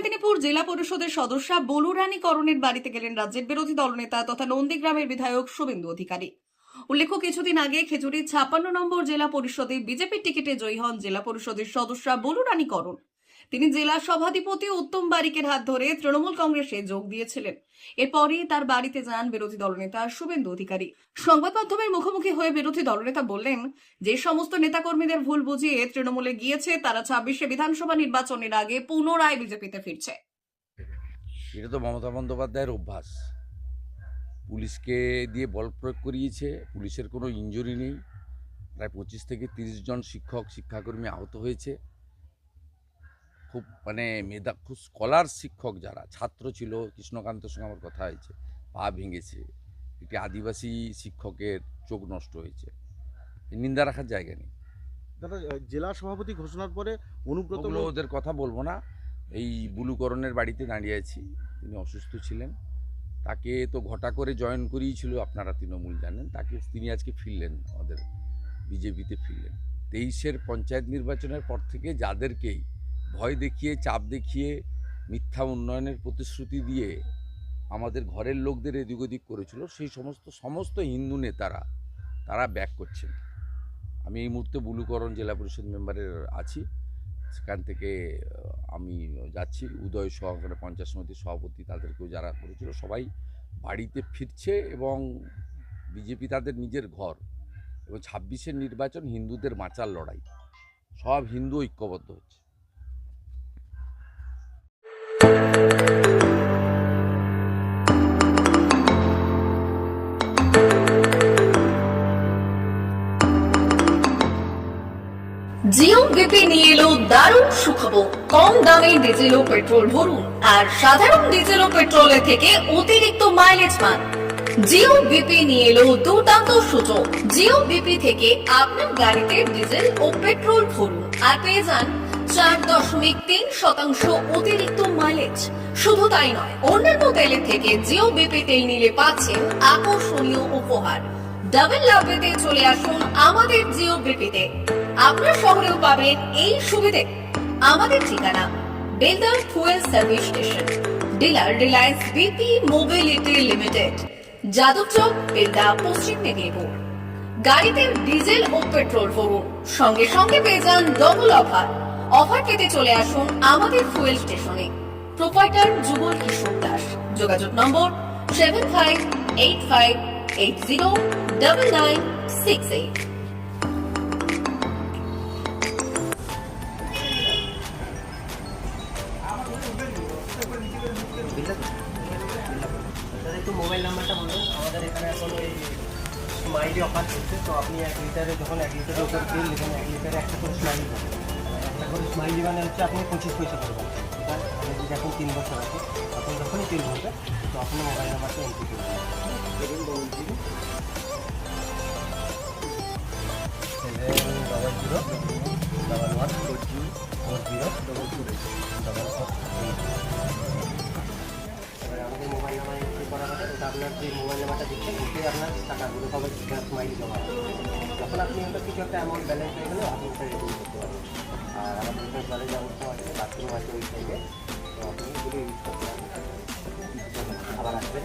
মেদিনীপুর জেলা পরিষদের সদস্যা বলুরানী করণের বাড়িতে গেলেন রাজ্যের বিরোধী দলনেতা তথা নন্দীগ্রামের বিধায়ক শুভেন্দু অধিকারী। উল্লেখ্য, কিছুদিন আগে খেজুরির ছাপান্ন নম্বর জেলা পরিষদে বিজেপির টিকিটে জয়ী হন জেলা পরিষদের সদস্যা বলুরানী করণ তিনি জেলা সভাধিপতি উত্তম বারিকের হাত ধরে তৃণমূল কংগ্রেসে যোগ দিয়েছিলেন। এরপরই তার বাড়িতে যান বিরোধী দলনেতা শুভেন্দু অধিকারী। সংবাদ মাধ্যমের মুখোমুখি হয়ে বিরোধী দলনেতা বললেন, যে সমস্ত নেতাকর্মীদের ভুল বুঝিয়ে তৃণমূলে গিয়েছে, তারা ছাব্বিশে বিধানসভা নির্বাচনের আগে পুনরায় বিজেপিতে ফিরছে। এটা তো মমতা বন্দ্যোপাধ্যায়ের অভ্যাস। পুলিশকে দিয়ে বল প্রয়োগ করিয়েছে, পুলিশের কোনো ইঞ্জুরি নেই। প্রায় পঁচিশ থেকে তিরিশ জন শিক্ষক, শিক্ষাকর্মী আহত হয়েছে। খুব মানে মেধা খুব স্কলার শিক্ষক যারা ছাত্র ছিল কৃষ্ণকান্তের সঙ্গে আমার কথা হয়েছে পা ভেঙেছে একটি আদিবাসী শিক্ষকের চোখ নষ্ট হয়েছে। নিন্দা রাখার জায়গা নেই। দাদা জেলা সভাপতি ঘোষণার পরে অনুব্রত ওদের কথা বলব না। এই বুলুকরণের বাড়িতে দাঁড়িয়ে আছি তিনি অসুস্থ ছিলেন। তাকে তো ঘটা করে জয়েন করিয়েছিল আপনারা তৃণমূল জানেন তাকে তিনি আজকে ফিরলেন আমাদের বিজেপিতে ফিরলেন। তেইশের পঞ্চায়েত নির্বাচনের পর থেকে যাদেরকেই ভয় দেখিয়ে, চাপ দেখিয়ে, মিথ্যা উন্নয়নের প্রতিশ্রুতি দিয়ে আমাদের ঘরের লোকদের এদিক ওদিক করেছিল, সেই সমস্ত সমস্ত হিন্দু নেতারা, তারা ব্যাক করছেন। আমি এই মুহূর্তে বুলুকরণ জেলা পরিষদ মেম্বারের আছি। সেখান থেকে আমি যাচ্ছি। উদয় সহকারে পঞ্চায়েত সমিতির সভাপতি তাদেরকেও যারা করেছিল, সবাই বাড়িতে ফিরছে এবং বিজেপি তাদের নিজের ঘর এবং ছাব্বিশের নির্বাচন হিন্দুদের মাচার লড়াই। সব হিন্দু ঐক্যবদ্ধ হচ্ছে। জিও বিপি আর সাধারণ ডিজেল পেট্রোলের থেকে অতিরিক্ত মাইলেজ পান। জিও বিপি নিয়ে এলো দুর্দান্ত সুযোগ। জিও বিপি থেকে আপনার গাড়িতে ডিজেল ও পেট্রোল ভরুন। আর পেয়ে যান চার দশমিক তিন শতাংশ অতিরিক্ত মাইলেজ শুধু তাই নয়, অন্যান্য তেলের থেকে জিও তেল নিলে পাচ্ছেন আকর্ষণীয় উপহার। ডাবল লাভ পেতে চলে আসুন আমাদের জিও আপনার শহরেও পাবেন এই সুবিধে। আমাদের ঠিকানা fuel service station, dealer Reliance BP mobility limited Jadabchak Belda, Paschim Medinipur. গাড়িতে ডিজেল ও পেট্রোল ভরুন। সঙ্গে সঙ্গে পেয়ে যান ডবল অফার অফার পেতে চলে আসুন আমাদের ফুয়েল স্টেশনে প্রোপাইটার যুগল কিশোর দাস। যোগাযোগ number seven five eight five eight zero double nine six eight একটু মোবাইল নাম্বারটা বলুন আমাদের এখানে এখন ওই স্মাইলি অফার চলছে, তো আপনি এক লিটারে যখন এক লিটারের উপর তেল নেবেন, এক লিটারে একটা করে স্মাইলি করে স্মাইলি মানে হচ্ছে আপনি পঁচিশ পয়সা করে এটা আমাদের যদি এখন তিন বছর আছে তখন যখনই তেল ভরবে তো আপনি মোবাইল নাম্বারটা এন্ট্রি করে দেবেন। Seven double zero seven double zero double one four zero four zero double two double four আমাদের মোবাইল নাম্বার করা হবে ওটা আপনার যে মোবাইল নাম্বারটা দিচ্ছেন, ওটাই আপনার টাকাগুলো সবাই মাইল জমা যখন আপনি ওটা কিছু একটা অ্যামাউন্ট ব্যালেন্স হয়ে গেলে আপনি ওটা রিডিম করতে পারবেন। আর আমাদের এখানে জলের ব্যবস্থা আছে বাথরুম আছে ওই সাইডে তো আপনি আবার আসবেন।